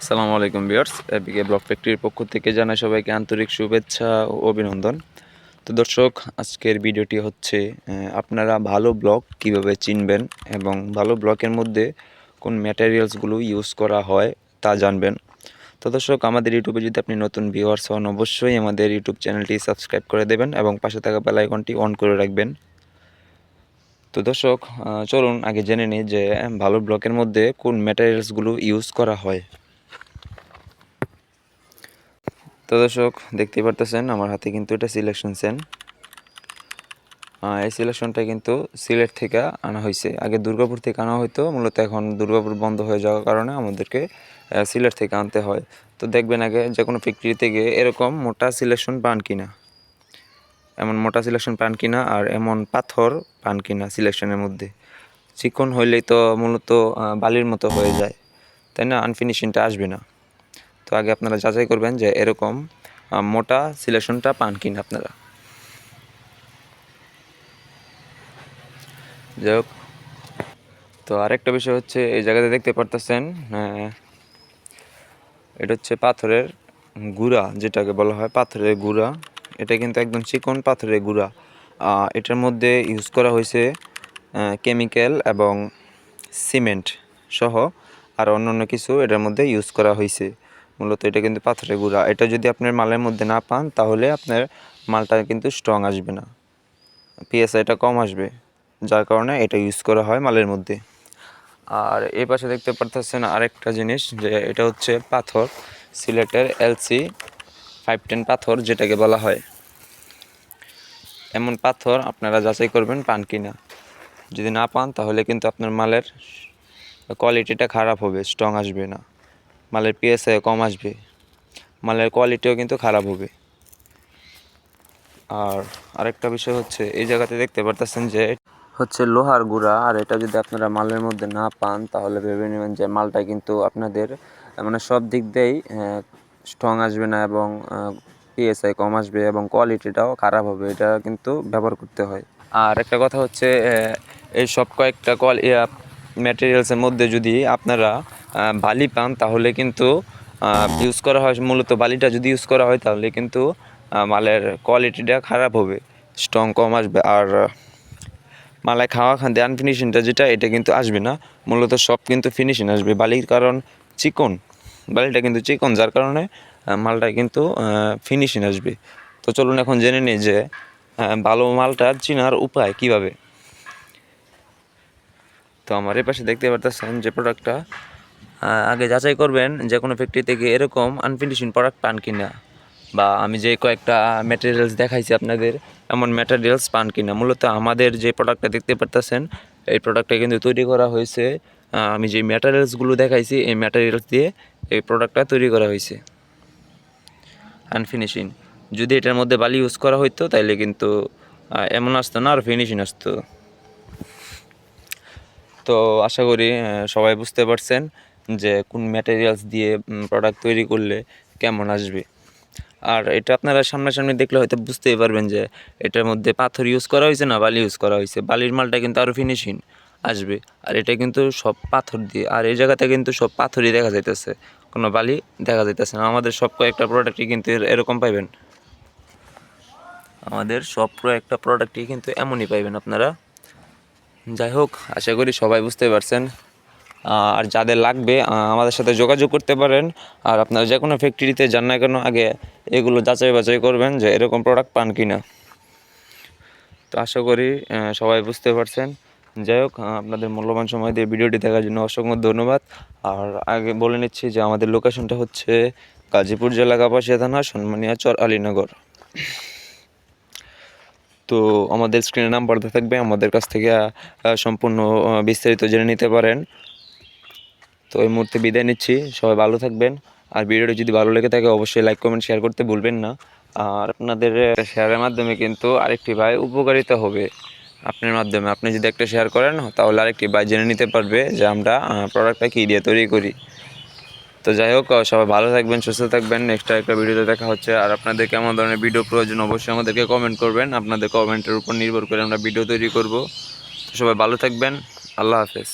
আসসালামু আলাইকুম বিয়ার্স এবিকে ব্লক ফ্যাক্টরির পক্ষ থেকে জানাই সবাইকে আন্তরিক শুভেচ্ছা ও অভিনন্দন। তো দর্শক, আজকের ভিডিওটি হচ্ছে আপনারা ভালো ব্লক কীভাবে চিনবেন এবং ভালো ব্লকের মধ্যে কোন ম্যাটেরিয়ালসগুলো ইউজ করা হয় তা জানবেন। তো দর্শক, আমাদের ইউটিউবে যদি আপনি নতুন ভিউয়ার্স হন, অবশ্যই আমাদের ইউটিউব চ্যানেলটি সাবস্ক্রাইব করে দেবেন এবং পাশে থাকা বেল আইকনটি অন করে রাখবেন। তো দর্শক চলুন আগে জেনে নিই যে, ভালো ব্লকের মধ্যে কোন ম্যাটেরিয়ালসগুলো ইউজ করা হয়। তো দর্শক, দেখতেই পারতেছেন, আমার হাতে কিন্তু এটা সিলেকশন সেন এই সিলেকশনটা কিন্তু সিলেট থেকে আনা হয়েছে। আগে দুর্গাপুর থেকে আনা হয়তো মূলত এখন দুর্গাপুর বন্ধ হয়ে যাওয়ার কারণে আমাদেরকে সিলেট থেকে আনতে হয়। তো দেখবেন আগে যে কোনো ফ্যাক্টরিতে গিয়ে এরকম মোটা সিলেকশন পান কিনা। এমন মোটা সিলেকশন পান কিনা আর এমন পাথর পান কিনা সিলেকশনের মধ্যে। চিকন হইলেই তো মূলত বালির মতো হয়ে যায়। তাই না? আনফিনিশিংটা আসবে না। তো আগে আপনারা যাচাই করবেন যে এরকম মোটা সিলেকশনটা পান কিনা আপনারা। যাই হোক, তো আরেকটা বিষয় হচ্ছে, এই জায়গাতে দেখতে পারতেছেন এটা হচ্ছে পাথরের গুড়া, যেটাকে বলা হয় পাথরের গুঁড়া। এটা কিন্তু একদম চিকন পাথরের গুঁড়া। এটার মধ্যে ইউজ করা হয়েছে কেমিক্যাল এবং সিমেন্ট সহ, আর অন্যান্য কিছু এটার মধ্যে ইউজ করা হয়েছে। মূলত এটা কিন্তু পাথরের গুঁড়া। এটা যদি আপনার মালের মধ্যে না পান, তাহলে আপনার মালটা কিন্তু স্ট্রং আসবে না। পিএসআইটা কম আসবে, যার কারণে এটা ইউজ করা হয় মালের মধ্যে। আর এই পাশে দেখতে পারতেছেন আরেকটা জিনিস, যে এটা হচ্ছে পাথর, সিলেটের এলসি ফাইভ টেন পাথর, যেটাকে বলা হয়। এমন পাথর আপনারা যাচাই করবেন পান কিনা। যদি না পান, তাহলে কিন্তু আপনার মালের কোয়ালিটিটা খারাপ হবে স্ট্রং আসবে না। মালের পিএসআই কম আসবে, মালের কোয়ালিটিও কিন্তু খারাপ হবে। আর আরেকটা বিষয় হচ্ছে, এই জায়গাতে দেখতে পারতেছেন যে হচ্ছে লোহার গুঁড়া, আর এটা যদি আপনারা মালের মধ্যে না পান, তাহলে ভেবে নেবেন যে মালটা কিন্তু আপনাদের মানে সব দিক দিয়েই স্ট্রং আসবে না এবং পিএসআই কম আসবে এবং কোয়ালিটিটাও খারাপ হবে, এটা কিন্তু ব্যবহার করতে হয়। আর একটা কথা হচ্ছে এই সব কয়েকটা কোয়াল ম্যাটেরিয়ালসের মধ্যে যদি আপনারা বালি পান, তাহলে কিন্তু ইউজ করা হয়, মূলত বালিটা যদি ইউজ করা হয়, তাহলে কিন্তু মালের কোয়ালিটিটা খারাপ হবে স্ট্রং কম আসবে। আর মালায় খাওয়া খান, দেন ফিনিশিংটা যেটা, এটা কিন্তু আসবে না। মূলত সব কিন্তু ফিনিশিং আসবে, বালির কারণ চিকন। বালিটা কিন্তু চিকন, যার কারণে মালটা কিন্তু ফিনিশিং আসবে। তো চলুন এখন জেনে নিই যে ভালো মালটা চেনার উপায় কীভাবে। তো আমার এই পাশে দেখতে পারতেছেন যে প্রোডাক্টটা আগে যাচাই করবেন যে কোনো ফ্যাক্টরি থেকে এরকম আনফিনিশিং প্রোডাক্ট পান কিনা, বা আমি যে কয়েকটা ম্যাটেরিয়ালস দেখাইছি আপনাদের, এমন ম্যাটেরিয়ালস পান কিনা। মূলত আমাদের যে প্রোডাক্টটা দেখতে পারতেছেন, এই প্রোডাক্টটা কিন্তু তৈরি করা হয়েছে আমি যে ম্যাটেরিয়ালসগুলো দেখাইছি, এই ম্যাটেরিয়ালস দিয়ে এই প্রোডাক্টটা তৈরি করা হয়েছে। আনফিনিশিং যদি এটার মধ্যে বালি ইউজ করা হইতো, তাইলে কিন্তু এমন আসতো না, আর ফিনিশিং আসতো। তো আশা করি সবাই বুঝতে পারছেন। যে কোন ম্যাটেরিয়ালস দিয়ে প্রোডাক্ট তৈরি করলে কেমন আসবে। আর এটা আপনারা সামনাসামনি দেখলে হয়তো বুঝতেই পারবেন যে এটার মধ্যে পাথর ইউজ করা হয়েছে না বালি ইউজ করা হয়েছে। বালির মালটা কিন্তু আরও ফিনিশিং আসবে। আর এটা কিন্তু সব পাথর দিয়ে, আর এই জায়গাতে কিন্তু সব পাথরই দেখা যাইতেছে। কোনো বালি দেখা যাইতেছে না। আমাদের সব কয়েকটা প্রোডাক্টই কিন্তু এরকম পাইবেন। আমাদের সব কয়েকটা প্রোডাক্টই কিন্তু এমনই পাইবেন আপনারা। যাই হোক, আশা করি সবাই বুঝতে পারছেন। আর যাদের লাগবে আমাদের সাথে যোগাযোগ করতে পারেন। আর আপনারা যে কোনো ফ্যাক্টরিতে যান না কেন, আগে এগুলো যাচাই বাছাই করবেন যে এরকম প্রোডাক্ট পান কিনা। তো আশা করি সবাই বুঝতে পারছেন। যাই হোক আপনাদের মূল্যবান সময় দিয়ে ভিডিওটি দেখার জন্য অসংখ্য ধন্যবাদ। আর আগে বলে নিচ্ছি যে আমাদের লোকেশনটা হচ্ছে গাজীপুর জেলা কাপাসিয়া থানা, সন্মানিয়া চর আলীনগর। তো আমাদের স্ক্রিনে নাম্বার থাকবে, আমাদের কাছ থেকে সম্পূর্ণ বিস্তারিত জেনে নিতে পারেন। তো এই মুহূর্তে বিদায় নিচ্ছি। সবাই ভালো থাকবেন। আর ভিডিওটি যদি ভালো লেগে থাকে, অবশ্যই লাইক কমেন্ট শেয়ার করতে ভুলবেন না। আর আপনাদের শেয়ারের মাধ্যমে কিন্তু আরেকটি ভাই উপকারিতা হবে আপনার মাধ্যমে। আপনি যদি একটা শেয়ার করেন, তাহলে আরেকটি ভাই জেনে নিতে পারবে যে আমরা প্রোডাক্টটা কী দিয়ে তৈরি করি। তো যাই হোক সবাই ভালো থাকবেন, সুস্থ থাকবেন। নেক্সট একটা ভিডিওতে দেখা হচ্ছে। আর আপনাদের কেমন ধরনের ভিডিও প্রয়োজন, অবশ্যই আমাদেরকে কমেন্ট করবেন। আপনাদের কমেন্টের উপর নির্ভর করে আমরা ভিডিও তৈরি করব। তো সবাই ভালো থাকবেন। আল্লাহ হাফেজ।